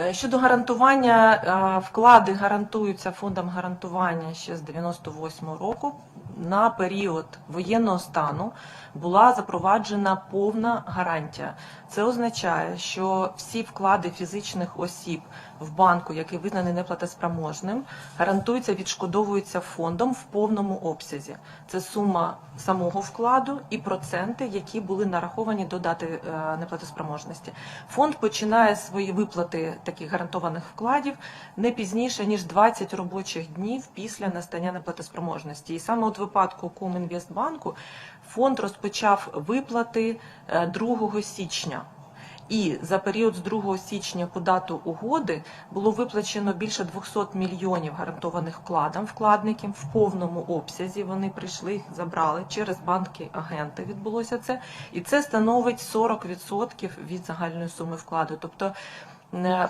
Е, Щодо гарантування, е, вклади гарантуються фондом гарантування ще з 98 року. На період воєнного стану була запроваджена повна гарантія. Це означає, що всі вклади фізичних осіб в банку, який визнаний неплатоспроможним, гарантуються, відшкодовуються фондом в повному обсязі. Це сума самого вкладу і проценти, які були нараховані до дати е, неплатоспроможності. Фонд починає свої виплати таких гарантованих вкладів не пізніше ніж 20 робочих днів після настання неплатоспроможності. І саме от випадку Комінвестбанку фонд розпочав виплати е, 2 січня. І за період з 2 січня по дату угоди було виплачено більше 200 мільйонів гарантованих вкладам вкладників в повному обсязі. Вони прийшли, їх забрали через банки агенти. Відбулося це, і це становить 40% від загальної суми вкладу. Тобто е,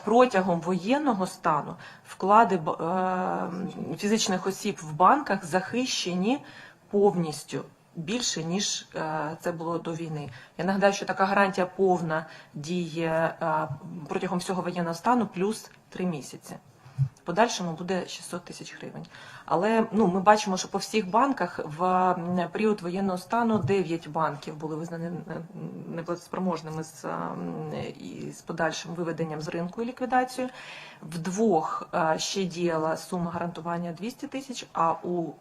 протягом воєнного стану вклади е, фізичних осіб в банках захищені повністю більше ніж е, це було до війни. Я нагадаю, що така гарантія повна діє е, протягом всього воєнного стану плюс три місяці. В подальшому буде 600 тисяч гривень. Але ну ми бачимо, що по всіх банках в період воєнного стану 9 банків були визнані неплатоспроможними з, і з подальшим виведенням з ринку і ліквідацією. В двох ще діяла сума гарантування 200 тисяч, а у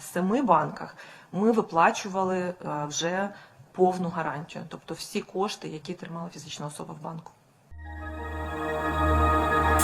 семи банках ми виплачували вже повну гарантію, тобто всі кошти, які тримала фізична особа в банку.